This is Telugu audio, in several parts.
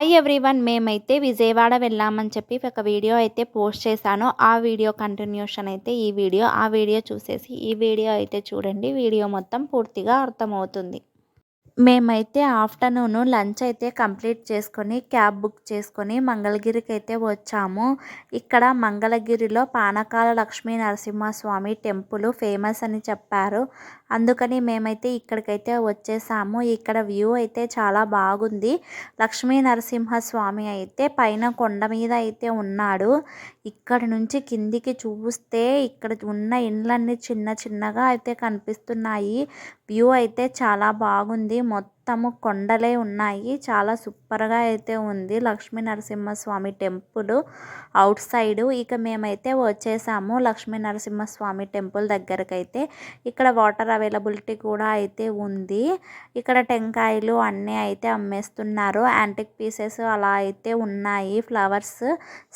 హై ఎవ్రీవన్ మేమైతే విజయవాడ వెళ్ళామని చెప్పి ఒక వీడియో అయితే పోస్ట్ చేశాను. ఆ వీడియో కంటిన్యూషన్ అయితే ఈ వీడియో. ఆ వీడియో చూసేసి ఈ వీడియో అయితే చూడండి. వీడియో మొత్తం పూర్తిగా అర్థమవుతుంది. మేమైతే ఆఫ్టర్నూన్ లంచ్ అయితే కంప్లీట్ చేసుకొని క్యాబ్ బుక్ చేసుకొని మంగళగిరికి అయితే వచ్చాము. ఇక్కడ మంగళగిరిలో పానకాల లక్ష్మీ నరసింహస్వామి టెంపుల్ ఫేమస్ అని చెప్పారు. అందుకని మేమైతే ఇక్కడికైతే వచ్చేసాము. ఇక్కడ వ్యూ అయితే చాలా బాగుంది. లక్ష్మీ నరసింహస్వామి అయితే పైన కొండ మీద అయితే ఉన్నాడు. ఇక్కడ నుంచి కిందికి చూస్తే ఇక్కడ ఉన్న ఇండ్లన్నీ చిన్న చిన్నగా అయితే కనిపిస్తున్నాయి. వ్యూ అయితే చాలా బాగుంది. Маємо మొత్తము కొండలే ఉన్నాయి. చాలా సూపర్గా అయితే ఉంది. Lakshmi Narasimhaswamy temple outside. ఇక మేమైతే వచ్చేసాము లక్ష్మీ నరసింహస్వామి టెంపుల్ దగ్గరకైతే. ఇక్కడ వాటర్ అవైలబిలిటీ కూడా అయితే ఉంది. ఇక్కడ టెంకాయలు అన్నీ అయితే అమ్మేస్తున్నారు. యాంటిక్ పీసెస్ అలా అయితే ఉన్నాయి. ఫ్లవర్స్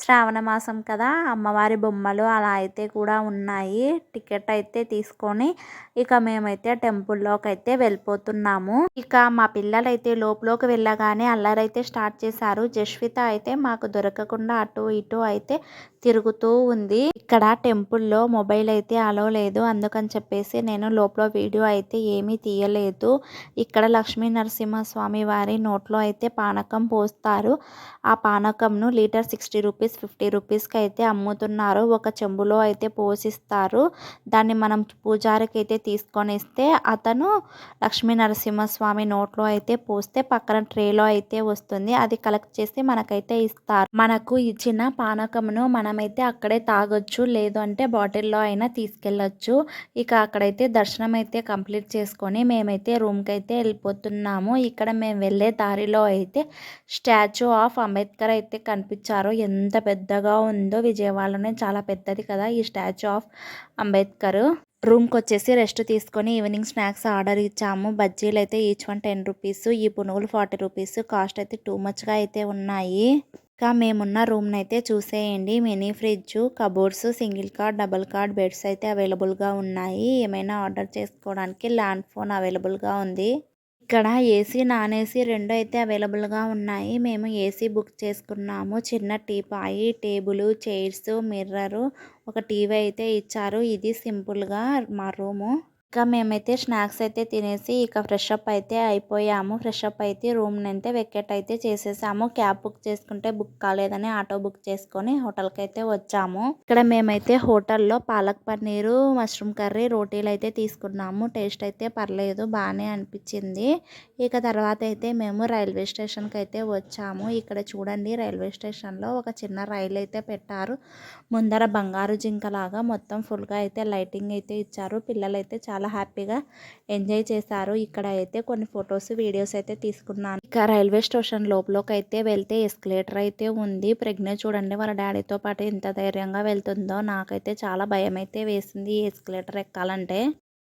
శ్రావణ మాసం కదా అమ్మవారి బొమ్మలు అలా అయితే కూడా ఉన్నాయి. టికెట్ అయితే తీసుకొని ఇక మేమైతే టెంపుల్లోకి అయితే వెళ్ళిపోతున్నాము. ఇక మా పిల్లలైతే లోపలోకి వెళ్ళగానే అల్లరైతే స్టార్ట్ చేశారు. జస్విత అయితే మాకు దొరకకుండా అటు ఇటు అయితే తిరుగుతూ ఉంది. ఇక్కడ టెంపుల్లో మొబైల్ అయితే అలో లేదు. అందుకని చెప్పేసి నేను లోపల వీడియో అయితే ఏమీ తీయలేదు. ఇక్కడ లక్ష్మీ నరసింహస్వామి వారి నోట్లో అయితే పానకం పోస్తారు. ఆ పానకంను లీటర్ సిక్స్టీ రూపీస్ ఫిఫ్టీ రూపీస్కి అయితే అమ్ముతున్నారు. ఒక చెంబులో అయితే పోసిస్తారు దాన్ని మనం పూజారికి అయితే తీసుకొని ఇస్తే అతను లక్ష్మీ నరసింహస్వామి నోట్లో అయితే పోస్తే పక్కన ట్రేలో అయితే వస్తుంది. అది కలెక్ట్ చేసి మనకైతే ఇస్తారు. మనకు ఇచ్చిన పానకమును మనమైతే అక్కడే తాగొచ్చు లేదు అంటే బాటిల్లో అయినా తీసుకెళ్ళొచ్చు. ఇక అక్కడైతే దర్శనం అయితే కంప్లీట్ చేసుకొని మేమైతే రూమ్కి అయితే వెళ్ళిపోతున్నాము. ఇక్కడ మేము వెళ్ళే దారిలో అయితే స్టాచ్యూ ఆఫ్ అంబేద్కర్ అయితే కనిపించారు. ఎంత పెద్దగా ఉందో విజయవాడలోనే చాలా పెద్దది కదా ఈ స్టాచ్యూ ఆఫ్ అంబేద్కర్. రూమ్కి వచ్చేసి రెస్ట్ తీసుకొని ఈవినింగ్ స్నాక్స్ ఆర్డర్ ఇచ్చాము. బజ్జీలు అయితే ఈచ్ వన్ టెన్ రూపీస్ ఈ పునుగులు ఫార్టీ రూపీస్ కాస్ట్ అయితే టూ మచ్గా అయితే ఉన్నాయి. ఇంకా మేమున్న రూమ్ని అయితే చూసేయండి. Mini fridge cupboards single cot double cot beds అయితే అవైలబుల్గా ఉన్నాయి. ఏమైనా ఆర్డర్ చేసుకోవడానికి ల్యాండ్ ఫోన్ అవైలబుల్గా ఉంది. ఇక్కడ ఏసీ నాన్ ఏసీ రెండు అయితే అవైలబుల్గా ఉన్నాయి. మేము ఏసీ బుక్ చేసుకున్నాము. చిన్న టీపాయి టేబుల్ చైర్స్ మిర్రరు ఒక టీవీ అయితే ఇచ్చారు. ఇది సింపుల్గా మా రూము. ఇంకా మేమైతే స్నాక్స్ అయితే తినేసి ఇక ఫ్రెష్ అప్ అయితే అయిపోయాము. ఫ్రెష్ అప్ అయితే రూమ్ అయితే వెకెట్ అయితే చేసేసాము. క్యాబ్ బుక్ చేసుకుంటే బుక్ కాలేదని ఆటో బుక్ చేసుకొని హోటల్కి అయితే వచ్చాము. ఇక్కడ మేమైతే హోటల్లో పాలక్ పన్నీరు మష్రూమ్ కర్రీ రోటీలు అయితే తీసుకున్నాము. టేస్ట్ అయితే పర్లేదు బాగానే అనిపించింది. ఇక తర్వాత అయితే మేము రైల్వే స్టేషన్కి అయితే వచ్చాము. ఇక్కడ చూడండి రైల్వే స్టేషన్లో ఒక చిన్న రైలు అయితే పెట్టారు. ముందర బంగారు జింకలాగా మొత్తం ఫుల్గా అయితే లైటింగ్ అయితే ఇచ్చారు. పిల్లలైతే చాలా చాలా హ్యాపీగా ఎంజాయ్ చేశారు. ఇక్కడ అయితే కొన్ని ఫొటోస్ వీడియోస్ అయితే తీసుకున్నాను. ఇక రైల్వే స్టేషన్ లోపలకి అయితే వెళ్తే ఎస్కలేటర్ అయితే ఉంది. ప్రెగ్నెంట్ చూడండి వాళ్ళ డాడీతో పాటు ఎంత ధైర్యంగా వెళ్తుందో నాకైతే చాలా భయం అయితే వేసింది ఈ ఎస్కలేటర్ ఎక్కాలంటే.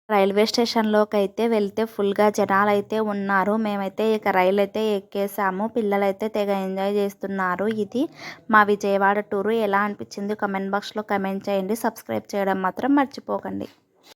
రైల్వే స్టేషన్లోకి అయితే వెళ్తే ఫుల్గా జనాలు అయితే ఉన్నారు. మేమైతే ఇక రైలు అయితే ఎక్కేసాము. పిల్లలైతే తెగ ఎంజాయ్ చేస్తున్నారు. ఇది మా విజయవాడ టూరు. ఎలా అనిపించింది? కమెంట్ బాక్స్లో కమెంట్ చేయండి. సబ్స్క్రైబ్ చేయడం మాత్రం మర్చిపోకండి.